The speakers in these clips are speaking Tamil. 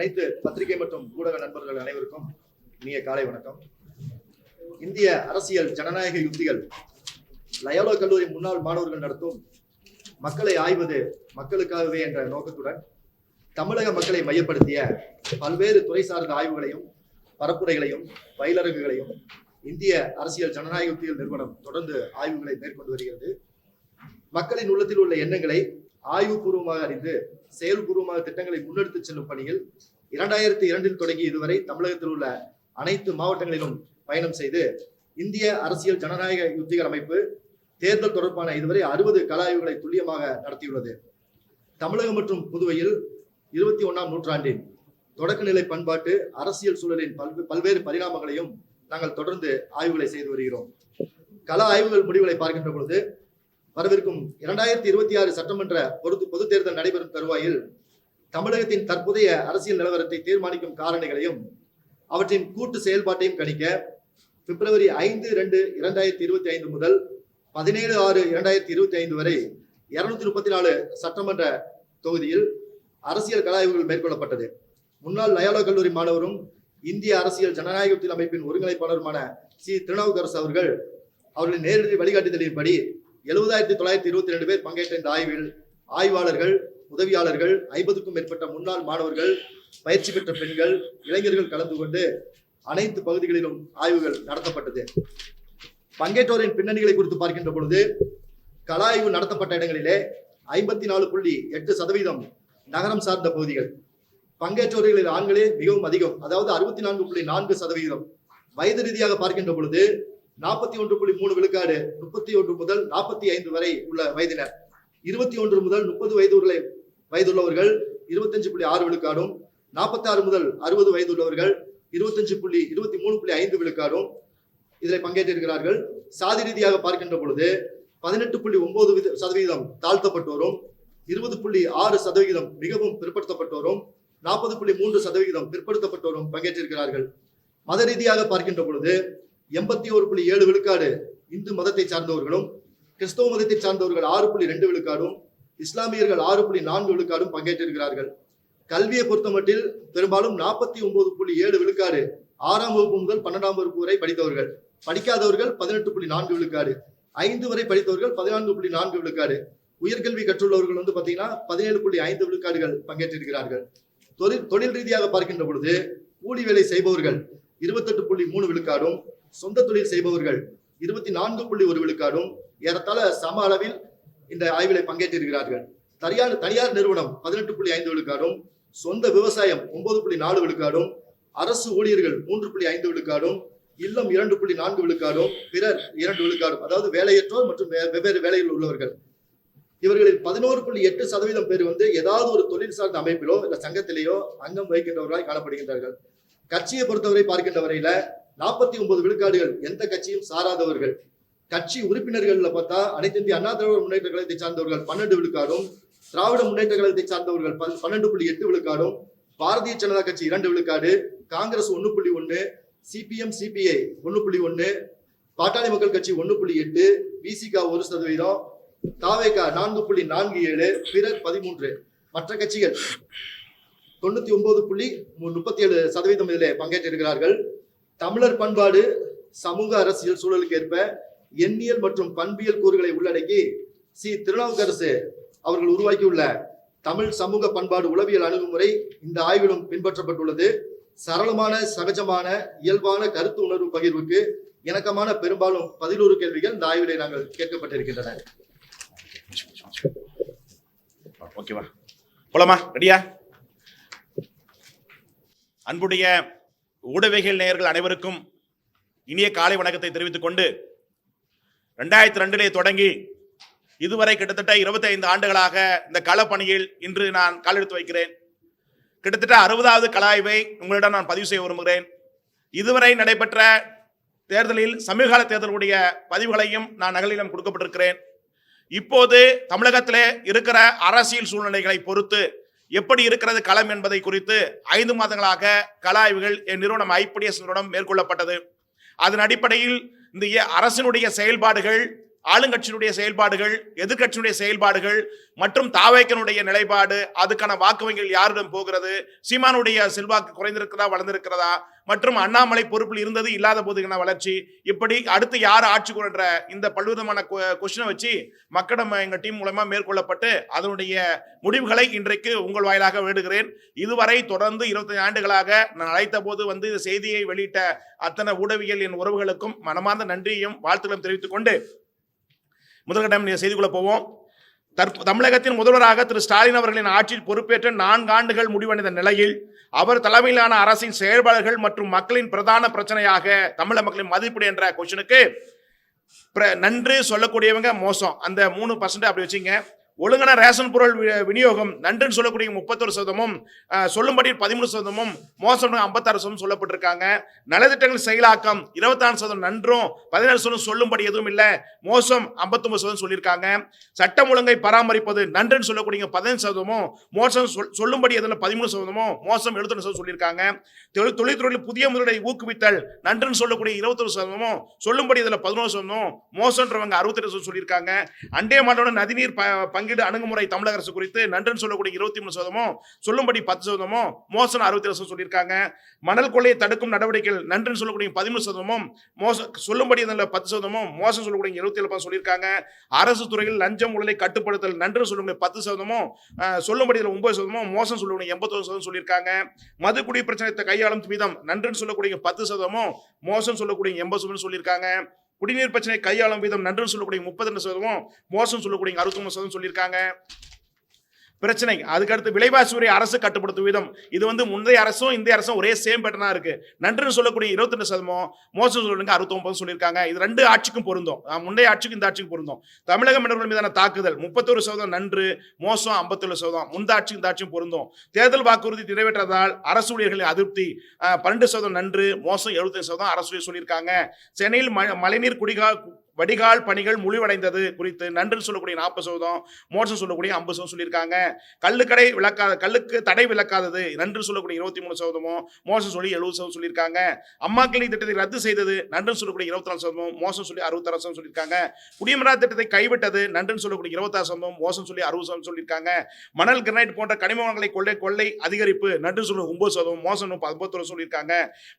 அனைத்து பத்திரிகை மற்றும் ஊடக நண்பர்கள் அனைவருக்கும் இனிய காலை வணக்கம். இந்திய அரசியல் ஜனநாயக யுக்திகள் லயோலோ கல்லூரி முன்னாள் மாணவர்கள் நடத்தும் மக்களை ஆய்வது மக்களுக்காகவே என்ற நோக்கத்துடன் தமிழக மக்களை மையப்படுத்திய பல்வேறு துறை சார்ந்த ஆய்வுகளையும் பரப்புரைகளையும் பயிலரங்குகளையும் இந்திய அரசியல் ஜனநாயக யுக்திகள் நிறுவனம் தொடர்ந்து ஆய்வுகளை மேற்கொண்டு வருகிறது. மக்களின் உள்ளத்தில் உள்ள எண்ணங்களை ஆய்வுபூர்வமாக அறிந்து செயல்பூர்வமாக திட்டங்களை முன்னெடுத்துச் செல்லும் பணியில் இரண்டாயிரத்தி இரண்டில் தொடங்கி இதுவரை தமிழகத்தில் உள்ள அனைத்து மாவட்டங்களிலும் பயணம் செய்து இந்திய அரசியல் ஜனநாயக யுக்திகள் அமைப்பு தேர்தல் தொடர்பான இதுவரை அறுபது கள ஆய்வுகளை துல்லியமாக நடத்தியுள்ளது. தமிழகம் மற்றும் புதுவையில் இருபத்தி ஒன்னாம் நூற்றாண்டின் தொடக்கநிலை பண்பாட்டு அரசியல் சூழலின் பல்வே- பல்வேறு பரிணாமங்களையும் நாங்கள் தொடர்ந்து ஆய்வுகளை செய்து வருகிறோம். கள ஆய்வுகள் முடிவுகளை பார்க்கின்ற பொழுது வரவிருக்கும் இரண்டாயிரத்தி இருபத்தி ஆறு சட்டமன்ற பொது தேர்தல் நடைபெறும் தருவாயில் தமிழகத்தின் தற்போதைய அரசியல் நிலவரத்தை தீர்மானிக்கும் காரணிகளையும் அவற்றின் கூட்டு செயல்பாட்டையும் கணிக்க பிப்ரவரி ஐந்து ரெண்டு இரண்டாயிரத்தி இருபத்தி ஐந்து முதல் பதினேழு ஆறு இரண்டாயிரத்தி இருபத்தி ஐந்து வரை இருநூத்தி முப்பத்தி நாலு சட்டமன்ற தொகுதியில் அரசியல் கலாய்வுகள் மேற்கொள்ளப்பட்டது. முன்னாள் லயாலோ கல்லூரி மாணவரும் இந்திய அரசியல் ஜனநாயகத்தில் அமைப்பின் ஒருங்கிணைப்பாளருமான சி. திருநாவுக்கரசு அவர்கள் அவர்களின் நேரடி வழிகாட்டுதலின்படி எழுபதாயிரத்தி தொள்ளாயிரத்தி இருபத்தி ரெண்டு பேர் பங்கேற்ற இந்த ஆய்வில் ஆய்வாளர்கள் உதவியாளர்கள் ஐம்பதுக்கும் மேற்பட்ட முன்னாள் மாணவர்கள் பயிற்சி பெற்ற பெண்கள் இளைஞர்கள் கலந்து கொண்டு அனைத்து பகுதிகளிலும் ஆய்வுகள் நடத்தப்பட்டது. பங்கேற்றோரின் பின்னணிகளை குறித்து பார்க்கின்ற பொழுது கள ஆய்வு நடத்தப்பட்ட இடங்களிலே ஐம்பத்தி நாலு புள்ளி எட்டு சதவீதம் நகரம் சார்ந்த பகுதிகள். பங்கேற்றோர்களின் ஆண்களே மிகவும் அதிகம் அதாவது அறுபத்தி நான்கு புள்ளி நான்கு சதவீதம். வயது ரீதியாக பார்க்கின்ற பொழுது நாற்பத்தி ஒன்று புள்ளி மூணு விழுக்காடு முப்பத்தி ஒன்று முதல் நாற்பத்தி ஐந்து வரை உள்ள வயதினர். இருபத்தி ஒன்று முதல் முப்பது வயது வயதுள்ளவர்கள் இருபத்தஞ்சு புள்ளி ஆறு விழுக்காடும் நாற்பத்தி ஆறு முதல் அறுபது வயது உள்ளவர்கள் இருபத்தஞ்சு புள்ளி இருபத்தி மூணு புள்ளி ஐந்து விழுக்காடும் இதில் பங்கேற்றிருக்கிறார்கள். சாதி ரீதியாக பார்க்கின்ற பொழுது பதினெட்டு புள்ளி ஒன்பது வித- சதவீதம் தாழ்த்தப்பட்டோரும் இருபது புள்ளி ஆறு சதவிகிதம் மிகவும் பிற்படுத்தப்பட்டோரும் நாற்பது புள்ளி மூன்று சதவிகிதம் பிற்படுத்தப்பட்டோரும் பங்கேற்றிருக்கிறார்கள். மத ரீதியாக பார்க்கின்ற பொழுது எண்பத்தி ஒரு புள்ளி ஏழு விழுக்காடு இந்து மதத்தை சார்ந்தவர்களும் கிறிஸ்தவ மதத்தை சார்ந்தவர்கள் ஆறு புள்ளி ரெண்டு விழுக்காடும் இஸ்லாமியர்கள் ஆறு புள்ளி நான்கு விழுக்காடும் பங்கேற்றிருக்கிறார்கள். கல்வியை பொறுத்தமட்டில் பெரும்பாலும் நாற்பத்தி ஒன்பது புள்ளி ஏழு விழுக்காடு ஆறாம் வகுப்பு முதல் பன்னெண்டாம் வகுப்பு வரை படித்தவர்கள். படிக்காதவர்கள் பதினெட்டு புள்ளி நான்கு விழுக்காடு. ஐந்து வரை படித்தவர்கள் பதினான்கு புள்ளி நான்கு விழுக்காடு. உயர்கல்வி கற்றுள்ளவர்கள் வந்து பார்த்தீங்கன்னா பதினேழு புள்ளி ஐந்து விழுக்காடுகள் பங்கேற்றிருக்கிறார்கள். தொழில் தொழில் ரீதியாக பார்க்கின்ற பொழுது கூலி வேலை செய்பவர்கள் இருபத்தெட்டு புள்ளி மூணு விழுக்காடும் சொந்த தொழில் செய்பவர்கள் இருபத்தி நான்கு புள்ளி ஒரு விழுக்காடும் ஏறத்தாழ சம அளவில் இந்த ஆய்விலை பங்கேற்றிருக்கிறார்கள். தனியார் தனியார் நிறுவனம் பதினெட்டு புள்ளி ஐந்து விழுக்காடும் சொந்த விவசாயம் ஒன்பது புள்ளி நாலு விழுக்காடும் அரசு ஊழியர்கள் மூன்று புள்ளி ஐந்து விழுக்காடும் இல்லம் இரண்டு புள்ளி நான்கு விழுக்காடும் பிறர் இரண்டு விழுக்காடும் அதாவது வேலையற்றோர் மற்றும் வெவ்வேறு வேலையில் உள்ளவர்கள். இவர்களில் பதினோரு புள்ளி எட்டு சதவீதம் பேர் வந்து ஏதாவது ஒரு தொழில் சார்ந்த அமைப்பிலோ இல்ல சங்கத்திலேயோ அங்கம் வகிக்கின்றவர்களாய் காணப்படுகின்றார்கள். கட்சியை பொறுத்தவரை பார்க்கின்ற வரையில நாற்பத்தி ஒன்பது விழுக்காடுகள் எந்த கட்சியும் சாராதவர்கள். கட்சி உறுப்பினர்கள்ல பார்த்தா அனைத்து இந்திய அண்ணா திராவிட முன்னேற்ற கழகத்தை சார்ந்தவர்கள் பன்னெண்டு விழுக்காடும் திராவிட முன்னேற்ற கழகத்தை சார்ந்தவர்கள் பன்னெண்டு புள்ளி எட்டு விழுக்காடும் பாரதிய ஜனதா கட்சி இரண்டு விழுக்காடு காங்கிரஸ் ஒன்னு புள்ளி ஒன்னு சிபிஎம் சிபிஐ ஒன்னு புள்ளி ஒன்னு பாட்டாளி மக்கள் கட்சி ஒன்னு புள்ளி எட்டு விசிகா ஒரு சதவீதம் தாவேகா நான்கு புள்ளி நான்கு ஏழு பிறர் பதிமூன்று. மற்ற கட்சிகள் தொண்ணூத்தி ஒன்பது புள்ளி முப்பத்தி ஏழு சதவீதம் இதில் பங்கேற்றிருக்கிறார்கள். தமிழர் பண்பாடு சமூக அரசியல் சூழலுக்கு ஏற்ப எண்ணியல் மற்றும் பண்பியல் கூறுகளை உள்ளடக்கி சி. திருநாவுக்கரசு அவர்கள் உருவாக்கியுள்ள தமிழ் சமூக பண்பாடு உளவியல் அணுகுமுறை இந்த ஆய்விலும் பின்பற்றப்பட்டுள்ளது. சரளமான சகஜமான இயல்பான கருத்து உணர்வு பகிர்வுக்கு இணக்கமான பெரும்பாலும் பதினோரு கேள்விகள் இந்த ஆய்விலே நாங்கள் கேட்கப்பட்டிருக்கின்றன. ஓகேவா? போலாமா? ரெடியா அன்புடைய ஊடகவியல் நேயர்கள் அனைவருக்கும் இனிய காலை வணக்கத்தை தெரிவித்துக் கொண்டு ரெண்டாயிரத்தி ரெண்டிலே தொடங்கி இதுவரை கிட்டத்தட்ட 25 ஆண்டுகளாக இந்த களப்பணியில் இன்று நான் காலெடுத்து வைக்கிறேன். கிட்டத்தட்ட அறுபதாவது கலாய்வை உங்களிடம் நான் பதிவு செய்ய விரும்புகிறேன். இதுவரை நடைபெற்ற தேர்தலில் சமீபகால தேர்தலுடைய பதிவுகளையும் நான் நகலிடம் கொடுக்கப்பட்டிருக்கிறேன். இப்போது தமிழகத்திலே இருக்கிற அரசியல் சூழ்நிலைகளை பொறுத்து எப்படி இருக்கிறது களம் என்பதை குறித்து ஐந்து மாதங்களாக கள ஆய்வுகள் என் நிறுவனம் ஐபிடிஎஸ் நிறுவனம் மேற்கொள்ளப்பட்டது. அதன் அடிப்படையில் இந்த அரசினுடைய செயல்பாடுகள் ஆளுங்கட்சியினுடைய செயல்பாடுகள் எதிர்கட்சியினுடைய செயல்பாடுகள் மற்றும் தாவேக்கனுடைய நிலைப்பாடு அதுக்கான வாக்கு வங்கிகள் யாரிடம் போகிறது சீமானுடைய செல்வாக்கு குறைந்திருக்கிறதா வளர்ந்திருக்கிறதா மற்றும் அண்ணாமலை பொறுப்பில் இருந்தது இல்லாத போதுக்கான வளர்ச்சி இப்படி அடுத்து யார் ஆட்சி கொள்கிற இந்த பல்விதமான கொஸ்டினை வச்சு மக்களிடம் எங்கள் டீம் மூலமா மேற்கொள்ளப்பட்டு அதனுடைய முடிவுகளை இன்றைக்கு உங்கள் வாயிலாக வேண்டுகிறேன். இதுவரை தொடர்ந்து இருபத்தஞ்சு ஆண்டுகளாக நான் அழைத்த போது வந்து இந்த செய்தியை வெளியிட்ட அத்தனை ஊடகவியல் என் உறவுகளுக்கும் மனமார்ந்த நன்றியையும் வாழ்த்துக்களும் தெரிவித்துக் கொண்டு முதல் கண்டம் நீங்கள் செய்து கொள்ள போவோம். தற்ப தமிழகத்தின் முதல்வராக திரு ஸ்டாலின் அவர்களின் ஆட்சியில் பொறுப்பேற்ற நான்கு ஆண்டுகள் முடிவடைந்த நிலையில் அவர் தலைமையிலான அரசின் செயல்பாடுகள் மற்றும் மக்களின் பிரதான பிரச்சனையாக தமிழக மக்களின் மதிப்பீடு என்ற கொஸ்டினுக்கு நன்று சொல்லக்கூடியவங்க மோசம். அந்த மூணு பர்சன்ட் அப்படி வச்சுங்க. ஒழுங்கான ரேஷன் பொருள் வி- விநியோகம் நன்றுன்னு சொல்லக்கூடிய முப்பத்தொரு சதமும் சொல்லும்படி பதிமூணு சதமும் மோசம் ஐம்பத்தாறு சதவீதம் சொல்லப்பட்டிருக்காங்க. நலத்திட்டங்கள் செயலாக்கம் இருபத்தாறு சதம் நன்றும் பதினேழு சதம் சொல்லும்படி எதுவும் இல்லை. மோசம் ஐம்பத்தொம்பது சதம் சொல்லியிருக்காங்க. சட்டம் ஒழுங்கை பராமரிப்பது நன்றுன்னு சொல்லக்கூடிய பதினஞ்சு சதமும் மோசம் சொல்- சொல்லும்படி எதுல பதிமூணு சதமும் மோசம் எழுபத்தொன்று சதம் சொல்லியிருக்காங்க. தொழில் தொழில்துறையில் புதிய முதலீடை ஊக்குவித்தல் நன்றுன்னு சொல்லக்கூடிய இருபத்தொரு சதமும் சொல்லும்படி இதில் பதினோரு சதமும் மோசன்றவங்க அறுபத்தெட்டு சதம் சொல்லியிருக்காங்க. அண்டே மாட்டோட நதிநீர் பங்கு பங்கீடு அணுகுமுறை தமிழக அரசு குறித்து நன்றுன்னு சொல்லக்கூடிய இருபத்தி மூணு சதவீதமும் சொல்லும்படி பத்து சதவீதமும் மோசம் அறுபத்தி சதவீதம் சொல்லியிருக்காங்க. மணல் கொள்ளையை தடுக்கும் நடவடிக்கைகள் நன்றுன்னு சொல்லக்கூடிய பதிமூணு சதவீதமும் மோசம் சொல்லும்படி அதில் பத்து சதவீதமும் மோசம் சொல்லக்கூடிய இருபத்தி ஏழு சொல்லியிருக்காங்க. அரசு துறையில் லஞ்சம் ஊழலை கட்டுப்படுத்தல் நன்று சொல்லக்கூடிய பத்து சதவீதமும் சொல்லும்படி இதில் ஒன்பது சதவீதமும் மோசம் சொல்லக்கூடிய எண்பத்தொரு சதவீதம் சொல்லியிருக்காங்க. மதுக்குடி குடி பிரச்சனை கையாளும் வீதம் நன்றுன்னு சொல்லக்கூடிய பத்து சதவீதமும் மோசம் சொல்லக்கூடிய எண்பது சதவீதம் சொல்லியிருக்காங்க. குடிநீர் பிரச்சனை கையாளும் விதம் நன்று சொல்லக்கூடிய முப்பத்தி ரெண்டு சதவீதம் மோசம் சொல்லக்கூடிய அறுபத்தொன்பது சதவீதம் சொல்லியிருக்காங்க. பிரச்சனை. அதுக்கடுத்து விலைவாசி உரிய அரசு கட்டுப்படுத்தும் விதம். இது வந்து முந்தைய அரசும் இந்திய அரசும் ஒரே சேம் பேட்டனா இருக்கு. நன்றுன்னு சொல்லக்கூடிய இருபத்தி ரெண்டு சதவீதம் மோசம் சொல்லுங்க அறுபத்தொன்பது சொல்லியிருக்காங்க. இது ரெண்டு ஆட்சிக்கும் பொருந்தும். முந்தைய ஆட்சிக்கும் இந்த ஆட்சிக்கும் பொருந்தும். தமிழக மன்னர்கள் மீதான தாக்குதல் முப்பத்தொரு சதவீதம் நன்று மோசம் ஐம்பத்தொரு சதவீதம். முந்த ஆட்சிக்கும் இந்த ஆட்சியும் பொருந்தும். தேர்தல் வாக்குறுதி நிறைவேற்றதால் அரசு ஊழியர்களின் அதிருப்தி பன்னெண்டு சதவீதம் நன்று மோசம் எழுபத்தஞ்சு சதவீதம் அரசு சொல்லியிருக்காங்க. சென்னையில் ம- மழைநீர் குடிகா வடிகால் பணிகள் முழிவடைந்தது குறித்து நன்று சொல்லக்கூடிய நாற்பது சதவீதம் மோசம் சொல்லக்கூடிய ஐம்பது சதவீதம் சொல்லியிருக்காங்க. கல்லுக்கடை விளக்காத கல்லுக்கு தடை விளக்காதது நன்று சொல்லக்கூடிய இருபத்தி மூணு சதவீதமும் மோசம் சொல்லி எழுபது சதவீதம் சொல்லியிருக்காங்க. அம்மா கிளினிக் திட்டத்தை ரத்து செய்தது நன்று சொல்லக்கூடிய இருபத்தி நாலு சதவீதம் மோசம் சொல்லி அறுபத்தாறு சதவீதம் சொல்லியிருக்காங்க. குடிமரா திட்டத்தை கைவிட்டது நன்றுன்னு சொல்லக்கூடிய இருபத்தாறு சதவீதம் மோசம் சொல்லி அறுபது சதவீதம் சொல்லியிருக்காங்க. மணல் கிரனைட் போன்ற கனிம வளங்களை கொள்ளை கொள்ளை அதிகரிப்பு நன்று சொல்ல ஒன்பது சதவீதம் மோசம் பத்தொரு சொல்லியிருக்காங்க.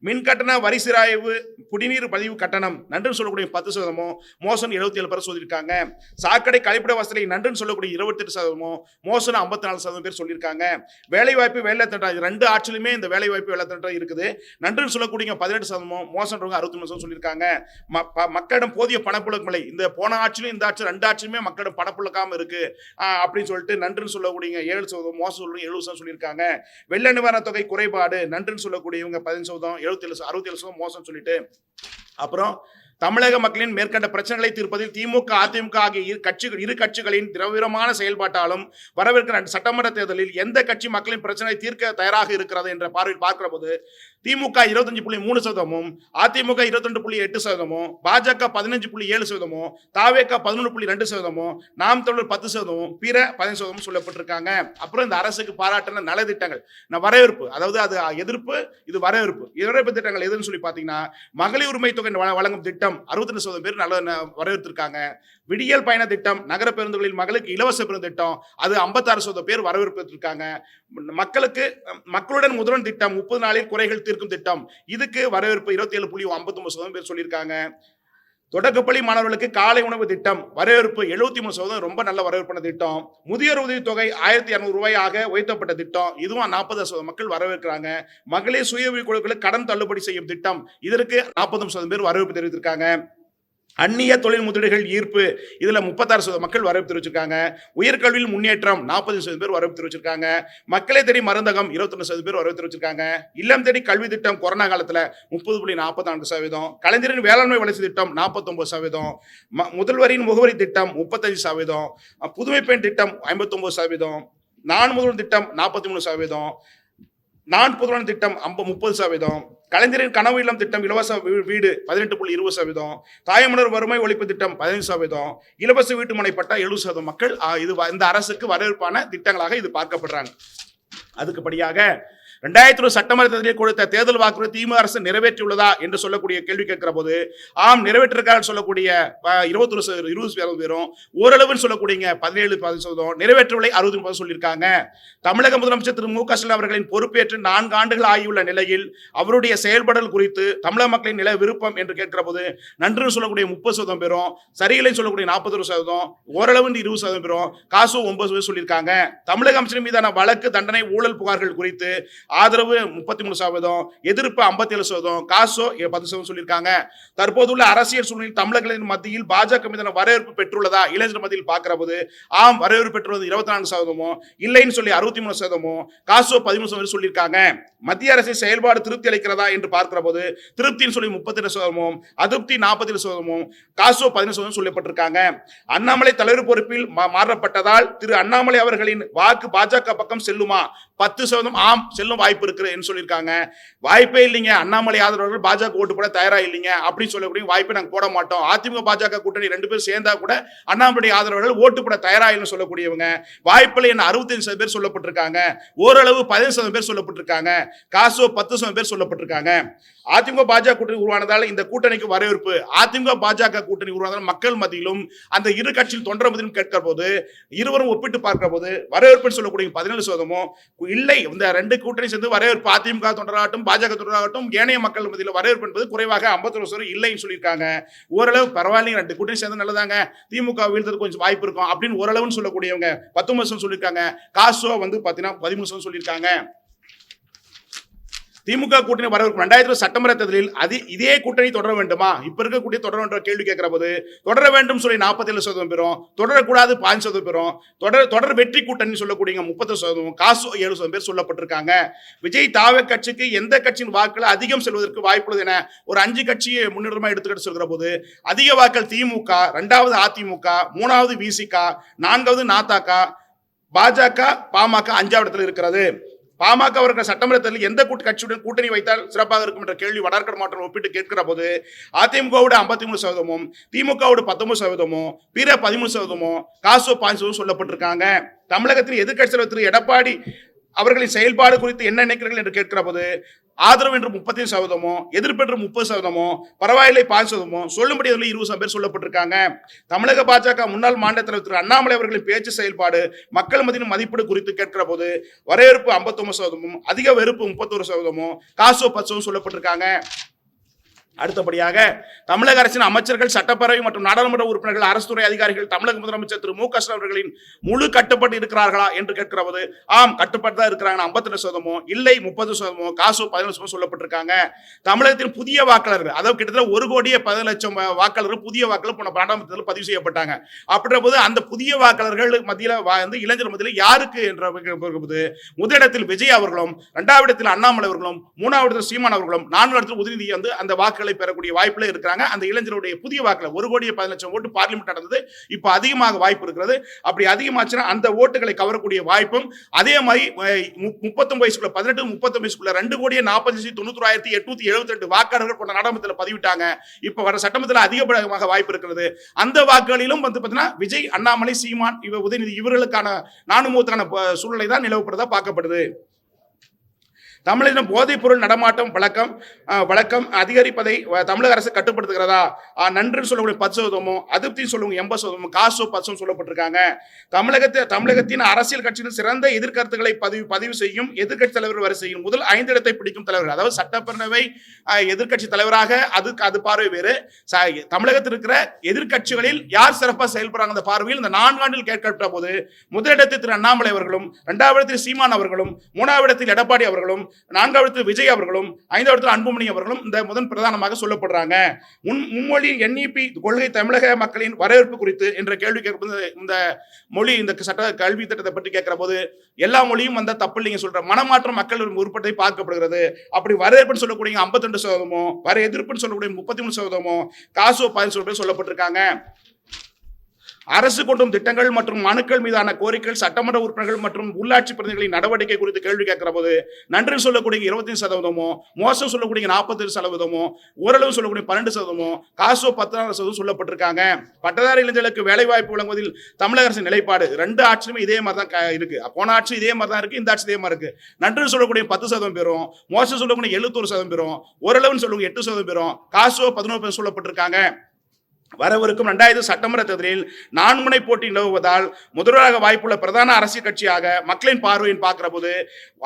மின் கட்டண வரி சிராய்வு குடிநீர் பதிவு கட்டணம் நன்றுன்னு சொல்லக்கூடிய பத்து சதவீதமும் மோசம் எழுபத்தி ஏழு பேர் சொல்லியிருக்காங்க. சாக்கடை கழிப்பிட வசதி நன்றுன்னு சொல்லக்கூடிய இருபத்தெட்டு சதவீதமும் மோசம் ஐம்பத்தி நாலு சதவீதம் பேர் சொல்லியிருக்காங்க. வேலைவாய்ப்பு வேலை திட்டம் ரெண்டு ஆட்சியிலுமே இந்த வேலைவாய்ப்பு வேலை திட்டம் இருக்குது. நன்றுன்னு சொல்லக்கூடிய பதினெட்டு சதவீதம் மோசன்றவங்க அறுபத்தி மூணு சதவீதம் சொல்லியிருக்காங்க. ம- மக்களிடம் போதிய பணப்புழக்கம் இல்லை. இந்த போன ஆட்சியிலும் இந்த ஆட்சி ரெண்டு ஆட்சியுமே மக்களிடம் பணப்புழக்காமல் இருக்கு. அப்படின்னு சொல்லிட்டு நன்றுன்னு சொல்லக்கூடிய ஏழு சதவீதம் மோசம் சொல்லி எழுபது சதவீதம் சொல்லியிருக்காங்க. வெள்ள நிவாரண தொகை குறைபாடு நன்றுன்னு சொல்லக்கூடியவங்க பதினஞ்சு சதவீதம் எழுபத்தி ஏழு அறுபத்தி ஏழு சதவீதம் மோசம் சொல்லிட்டு அப்புறம் தமிழக மக்களின் மேற்கண்ட பிரச்சனைகளை தீர்ப்பதில் திமுக அதிமுக ஆகிய இரு கட்சிகள் இரு கட்சிகளின் திரவிரமான செயல்பாட்டாலும் வரவிருக்கிற சட்டமன்ற தேர்தலில் எந்த கட்சி மக்களின் பிரச்சனை தீர்க்க தயாராக இருக்கிறது என்ற பார்வையில் பார்க்கிற போது திமுக இருபத்தஞ்சு புள்ளி மூணு சதவீதமும் அதிமுக இருபத்தெண்டு புள்ளி எட்டு சதவீதமும் பாஜக பதினஞ்சு புள்ளி ஏழு சதவீதமும் தாவேக பதினொன்று புள்ளி ரெண்டு சதவீதமும் நாம் தமிழர் பத்து சதவீதமும் பிற பதினஞ்சு சதவீதமும் சொல்லப்பட்டிருக்காங்க. அப்புறம் இந்த அரசுக்கு பாராட்டின நலத்திட்டங்கள். நான் வரவேற்பு. அதாவது அது எதிர்ப்பு இது வரவேற்பு. வரவேற்பு திட்டங்கள் எதுன்னு சொல்லி பார்த்தீங்கன்னா மகளிர் உரிமை தொகை வழ- வழங்கும் திட்டம். அறுபத்தி ரெண்டு சதவீதம் பேர் நல்ல வரவேற்றிருக்காங்க விடியல் பயண திட்டம் நகர பேருந்துகளில் மகளுக்கு இலவச பேருந்து திட்டம் அது ஐம்பத்தாறு சதவீதம் பேர் வரவேற்பிருக்காங்க. மக்களுக்கு மக்களுடன் முதல்வன் திட்டம் முப்பது நாளில் குறைகள் தீர்க்கும் திட்டம் இதுக்கு வரவேற்பு இருபத்தி ஏழு புள்ளி ஐம்பத்தொம்பது சதவீதம் பேர் சொல்லியிருக்காங்க தொடக்கப்பள்ளி மாணவர்களுக்கு காலை உணவு திட்டம் வரவேற்பு எழுபத்தி மூணு சதவீதம் ரொம்ப நல்ல வரவேற்பான திட்டம். முதியோர் உதவித்தொகை தொகை ஆயிரத்தி இரநூறு ரூபாயாக உயர்த்தப்பட்ட திட்டம். இதுவும் நாற்பது சதவீதம் மக்கள் வரவேற்கிறாங்க. மகளிர் சுய உதவி குழுக்களுக்கு கடன் தள்ளுபடி செய்யும் திட்டம். இதற்கு நாற்பது சதவீதம் பேர் வரவேற்பு தெரிவித்திருக்காங்க. அந்நிய தொழில் முதலீடுகள் ஈர்ப்பு. இதில் முப்பத்தாறு சதவீத மக்கள் வரவு தெரிவிச்சிருக்காங்க. உயர்கல்வியில் முன்னேற்றம் நாற்பது சதவீதம் பேர் வரவு தெரிவிச்சிருக்காங்க. மக்களை தேடி மருந்தகம் இருபத்தொன்று சதவீதம் பேர் வரவு தெரிவிச்சிருக்காங்க. இல்லம் தேடி கல்வி திட்டம் கொரோனா காலத்தில் முப்பது புள்ளி நாற்பத்தி நான்கு சதவீதம். கலைஞரின் வேளாண்மை வளர்ச்சி திட்டம் நாற்பத்தொம்பது சதவீதம். ம- முதல்வரின் முகவரி திட்டம் முப்பத்தஞ்சு சதவீதம். புதுமை பெண் திட்டம் ஐம்பத்தொம்பது சதவீதம். நான் முதல்வர் திட்டம் நாற்பத்தி மூணு சதவீதம். நான் புதுவன் திட்டம் ஐம்ப முப்பது சதவீதம். கலைஞரின் கனவு இல்லம் திட்டம் இலவச வீ- வீடு பதினெட்டு புள்ளி இருபது சதவீதம். தாயமலர் வறுமை ஒழிப்பு திட்டம் பதினைந்து சதவீதம். இலவச வீட்டுமனை பட்டா எழுபது சதவீதம். மக்கள் இது வ- இந்த அரசுக்கு வரவேற்பான திட்டங்களாக இது பார்க்கப்படுறாங்க. அதுக்குப்படியாக ரெண்டாயிரத்தி ஒரு சட்டமன்ற தேர்தலில் கொடுத்த தேர்தல் வாக்குறுதி திமுக அரசு நிறைவேற்றியுள்ளதா என்று சொல்லக்கூடிய கேள்வி கேட்கிற போது ஆம் நிறைவேற்றிருக்காரு சொல்லக்கூடிய இருபத்தொரு இருபது சதவீதம் பேரும் ஓரளவுன்னு சொல்லக்கூடியங்க பதினேழு பதினஞ்சு சதவீதம் நிறைவேற்றவில்லை அறுபது முப்பது சொல்லியிருக்காங்க. தமிழக முதலமைச்சர் திரு மு க ஸ்டாலின் அவர்களின் பொறுப்பேற்று நான்கு ஆண்டுகள் ஆகியுள்ள நிலையில் அவருடைய செயல்படல் குறித்து தமிழக மக்களின் நில விருப்பம் என்று கேட்கிற போது நன்று சொல்லக்கூடிய முப்பது சதவீதம் பேரும் சரியில்லை சொல்லக்கூடிய நாற்பது ஒரு சதவீதம் ஓரளவு இருபது சதவீதம் பேரும் காசு ஒன்பது சதவீதம் சொல்லியிருக்காங்க. தமிழக அமைச்சர் மீதான வழக்கு தண்டனை ஊழல் புகார்கள் குறித்து ஆதரவு முப்பத்தி மூணு சதவீதம் எதிர்ப்பு ஐம்பத்தி ஏழு சதவீதம் காசோ பத்து சதவீதம் சொல்லியிருக்காங்க. தற்போதுள்ள அரசியல் சூழ்நிலையில் தமிழர்களின் மத்தியில் பாஜக மீதான வரவேற்பு பெற்றுள்ளதா? இளைஞர் மத்தியில் பார்க்கிற போது ஆம் வரவேற்பு பெற்றுள்ளது இருபத்தி நான்கு சதவீதமும் இல்லைன்னு சொல்லி அறுபத்தி மூணு சதவீதமும் காசோ பதிமூணு சதவீதம் சொல்லியிருக்காங்க. மத்திய அரசின் செயல்பாடு திருப்தி அளிக்கிறதா என்று பார்க்கிற போது திருப்தின்னு சொல்லி முப்பத்தி ரெண்டு சதவீதமும் அதிருப்தி நாற்பத்தி ஏழு சதவீதமும் காசோ பதினஞ்சு சதவீதம் சொல்லப்பட்டிருக்காங்க. அண்ணாமலை தலைவர் பொறுப்பில் மா- மாறப்பட்டதால் திரு அண்ணாமலை அவர்களின் வாக்கு பாஜக பக்கம் செல்லுமா? பத்து சதவீதம் ஆம் செல்லும் வாய்ப்பு இருக்கு என்று சொல்லியிருக்காங்க. வாய்ப்பே இல்லைங்க. அண்ணாமலை ஆதரவாளர்கள் பாஜக ஓட்டு போட தயாரா இல்லைங்க. அப்படின்னு சொல்லக்கூடிய வாய்ப்பை நாங்கள் போட மாட்டோம். அதிமுக பாஜக கூட்டணி ரெண்டு பேரும் சேர்ந்தா கூட அண்ணாமலை ஆதரவாளர்கள் ஓட்டு போட தயாரா இல்லைன்னு சொல்லக்கூடியவங்க. வாய்ப்பில் என்ன அறுபத்தஞ்சு சதவீதம் பேர் சொல்லப்பட்டிருக்காங்க. ஓரளவு பதினஞ்சு சதவீதம் பேர் சொல்லப்பட்டிருக்காங்க. காசோ பத்து சதவீதம் பேர் சொல்லப்பட்டிருக்காங்க. அதிமுக பாஜக கூட்டணி உருவானதால் இந்த கூட்டணிக்கு வரவேற்பு. அதிமுக பாஜக கூட்டணி உருவானதால் மக்கள் மத்தியிலும் அந்த இரு கட்சியில் தொண்டர் மத்தியிலும் கேட்கிற போது இருவரும் ஒப்பிட்டு பார்க்கிற போது வரவேற்புன்னு சொல்லக்கூடிய பதினேழு சதவீதமும் இல்லை. இந்த ரெண்டு கூட்டணி சேர்ந்து வரவேற்பு அதிமுக தொண்டராகட்டும் பாஜக தொண்டராகட்டும் ஏனைய மக்கள் மத்தியில் வரவேற்பு என்பது குறைவாக ஐம்பத்தொரு சதவீதம் இல்லைன்னு சொல்லியிருக்காங்க. ஓரளவு பரவாயில்லைங்க ரெண்டு கூட்டணி சேர்ந்து நல்லதாங்க. திமுக வீழ்த்தது கொஞ்சம் வாய்ப்பு இருக்கும் அப்படின்னு ஓரளவுன்னு சொல்லக்கூடியவங்க பத்தொன்பது சதவீதம் சொல்லியிருக்காங்க. காசோ வந்து பார்த்தீங்கன்னா பதிமூணு சதவீதம் சொல்லியிருக்காங்க. திமுக கூட்டணி வரவிருக்கும் ரெண்டாயிரத்தி சட்டமன்ற தேர்தலில் அது இதே கூட்டணி தொடர வேண்டுமா? இப்ப இருக்க கூட்டணி தொடர வேண்டும் கேள்வி கேட்கிற போது தொடர வேண்டும் சொல்லி நாற்பத்தி ஏழு சதவீதம் பெறும் தொடரக்கூடாது பாஞ்சு சதவீதம் பெறும் தொடர் தொடர் வெற்றி கூட்டணி சொல்லக்கூடிய முப்பத்தி சதவீதம் காசு ஏழு சதவீதம் பேர் சொல்லப்பட்டிருக்காங்க. விஜய் தாவ கட்சிக்கு எந்த கட்சியின் வாக்குகள் அதிகம் செல்வதற்கு வாய்ப்புள்ளது என ஒரு அஞ்சு கட்சியை முன்னுரிமை எடுத்துக்கிட்டு சொல்கிற போது அதிக வாக்கள் திமுக ரெண்டாவது அதிமுக மூணாவது விசிக நான்காவது நாத்தாக்கா பாஜக பாமக அஞ்சாவது இடத்துல இருக்கிறது. பாமக அவர்கள் சட்டமன்ற தேர்தலில் எந்த கூட்டு கட்சியுடன் கூட்டணி வைத்தால் சிறப்பாக இருக்கும் என்ற கேள்வி வடார்கட் மாற்றம் ஒப்பிட்டு கேட்கிற போது அதிமுகவோட ஐம்பத்தி மூணு சதவீதமும் திமுகவோட பத்தொன்பது சதவீதமும் பிற பதிமூணு சதவீதமும் காசோ பாஞ்சு சொல்லப்பட்டிருக்காங்க. தமிழகத்தில் எதிர்கட்சி தலைவர் திரு. எடப்பாடி அவர்களின் செயல்பாடு குறித்து என்ன நினைக்கிறீர்கள் என்று கேட்கிற போது ஆதரவு என்று முப்பத்தி சதவீதமோ எதிர்ப்பு என்று முப்பது சதவீதமோ பரவாயில்லை பாஞ்சு சதவீதமோ சொல்லும்படி அதில் இருபது பேர் சொல்லப்பட்டிருக்காங்க. தமிழக பாஜக முன்னாள் மாநில தலைவர் திரு அண்ணாமலை அவர்களின் பேச்சு செயல்பாடு மக்கள் மதியின் மதிப்பீடு குறித்து கேட்கிற போது வரவேற்பு ஐம்பத்தொன்பது சதவீதமும் அதிக வெறுப்பு முப்பத்தொரு சதவீதமும் காசோ பச்சவும் சொல்லப்பட்டிருக்காங்க. அடுத்தபடியாக தமிழக அரசின் அமைச்சர்கள் சட்டப்பேரவை மற்றும் நாடாளுமன்ற உறுப்பினர்கள் அரசு துறை அதிகாரிகள் தமிழக முதலமைச்சர் திரு மு க அவர்களின் முழு கட்டுப்பாடு இருக்கிறார்களா என்று கேட்கிற போது ஆம் கட்டுப்பாடு தான் இருக்கிறாங்க ஐம்பத்தி ரெண்டு சதமோ இல்லை முப்பது சதமோ காசு பதினொன்று சதமோ சொல்லப்பட்டிருக்காங்க. தமிழகத்தின் புதிய வாக்காளர்கள் அதாவது கிட்டத்தட்ட ஒரு கோடியே பதினு லட்சம் வாக்காளர்கள் புதிய வாக்காளர் போன பன்னெண்டாம் பதிவு செய்யப்பட்டாங்க. அப்படின்ற போது அந்த புதிய வாக்காளர்கள் மத்தியில் வந்து இளைஞர் மத்தியில் யாருக்கு என்ற முதலிடத்தில் விஜய் அவர்களும் இரண்டாவது இடத்தில் அண்ணாமலை அவர்களும் மூணாவது இடத்தில் சீமான் அவர்களும் நான்காவது இடத்தில் உதயநிதி வந்து அந்த வாக்குகளை பெறக்கூடிய வாய்ப்புல இருக்கிறாங்க. அந்த இளைஞருடைய புதிய வாக்குல ஒரு கோடியே பதினஞ்சு லட்சம் ஓட்டு பார்லிமெண்ட் நடந்தது. இப்போ அதிகமாக வாய்ப்பு இருக்கிறது. அப்படி அதிகமாச்சுன்னா அந்த ஓட்டுகளை கவரக்கூடிய வாய்ப்பும் அதே மாதிரி முப்பத்தொன்பது வயசுக்குள்ள பதினெட்டு முப்பத்தொன்பது வயசுக்குள்ள ரெண்டு கோடியே நாற்பது லட்சத்தி தொண்ணூத்தி எட்நூத்தி எழுபத்தி ரெண்டு வாக்காளர்கள் கொண்ட நாடாளுமன்றத்தில் பதிவிட்டாங்க. இப்ப வர சட்டமத்தில் அதிகபட்சமாக வாய்ப்பு இருக்கிறது. அந்த வாக்குகளிலும் வந்து பார்த்தீங்கன்னா விஜய் அண்ணாமலை சீமான் இவ உதயநிதி இவர்களுக்கான நானுமூத்தான ப- சூழ்நிலை தான் நிலவப்படுறதா பார்க்கப்படுது. தமிழினம் போதைப் பொருள் நடமாட்டம் வழக்கம் வழக்கம் அதிகரிப்பதை தமிழக அரசு கட்டுப்படுத்துகிறதா? நன்றுன்னு சொல்லக்கூடிய பத்து சதவீதமும் அதிருப்தின்னு சொல்லுவாங்க எண்பது சதவீதமும் காசோ பத்தும் சொல்லப்பட்டிருக்காங்க. தமிழகத்தில் தமிழகத்தின் அரசியல் கட்சியின் சிறந்த எதிர்கருத்துக்களை பதிவு பதிவு செய்யும் எதிர்க்கட்சி தலைவர் வரிசையில் முதல் ஐந்து இடத்தை பிடிக்கும் தலைவர் அதாவது சட்டப்பேரவை எதிர்கட்சி எதிர்க்கட்சி தலைவராக அதுக்கு அது பார்வை வேறு. தமிழகத்தில் இருக்கிற எதிர்க்கட்சிகளில் யார் சிறப்பாக செயல்படுறாங்க அந்த பார்வையில் இந்த நான்காண்டில் கேட்கப்பட்ட போது முதலிடத்தில் திரு அண்ணாமலை அவர்களும் இரண்டாவது இடத்தில் சீமான் அவர்களும் மூணாவது இடத்தில் எடப்பாடி அவர்களும் நான்காவது இடத்துல விஜய் அவர்களும் ஐந்தாவது இடத்துல அன்புமணி அவர்களும் இந்த முதன் பிரதானமாக சொல்லப்படுறாங்க. முன் மும்மொழி என்இபி கொள்கை தமிழக மக்களின் வரவேற்பு குறித்து என்ற கேள்வி கேட்கும்போது இந்த மொழி இந்த சட்ட கல்வி திட்டத்தை பற்றி கேட்கிற போது எல்லா மொழியும் வந்த தப்பு இல்லைங்க சொல்ற மனமாற்றம் மக்கள் உருப்பட்டை பார்க்கப்படுகிறது. அப்படி வரவேற்புன்னு சொல்லக்கூடிய ஐம்பத்தி ரெண்டு சதவீதமோ வர எதிர்ப்புன்னு சொல்லக்கூடிய முப்பத்தி மூணு சதவீதமோ காசோ பதினஞ்சு சொல்லப்பட்டிருக்காங்க. அரசு கொண்டும் திட்டங்கள் மற்றும் மனுக்கள் மீதான கோரிக்கைகள் சட்டமன்ற உறுப்பினர்கள் மற்றும் உள்ளாட்சி பிரதிநிதிகளின் நடவடிக்கை குறித்து கேள்வி கேட்கிற போது நன்றி சொல்லக்கூடிய இருபத்தி சதவீதமோ மோசம் சொல்லக்கூடிய நாற்பத்தஞ்சு சதவீதமோ ஓரளவு சொல்லக்கூடிய பன்னெண்டு சதவீதமோ காசோ பத்தாறு சதவீதம் சொல்லப்பட்டிருக்காங்க. பட்டதாரி இளைஞர்களுக்கு வேலை வாய்ப்பு வழங்குவதில் தமிழக அரசின் நிலைப்பாடு. ரெண்டு ஆட்சியுமே இதே மாதிரி தான் க- இருக்கு. போன ஆட்சி இதே மாதிரி தான் இருக்கு இந்த ஆட்சி இதே மாதிரி இருக்கு. நன்றி சொல்லக்கூடிய பத்து சதவீதம் பேரும் மோசம் சொல்லக்கூடிய எழுபத்தொரு சதவீதம் பேரும் ஓரளவுன்னு சொல்லக்கூடிய எட்டு சதவீதம் பேரும் காசோ பதினோரு பேர் சொல்லப்பட்டிருக்காங்க. வரவிருக்கும் ரெண்டாயிரத்து சட்டமன்ற தேர்தலில் நான்முனை போட்டி நிலவுவதால் முதல்வராக வாய்ப்புள்ள பிரதான அரசியல் கட்சியாக மக்களின் பார்வையின் பார்க்கிற போது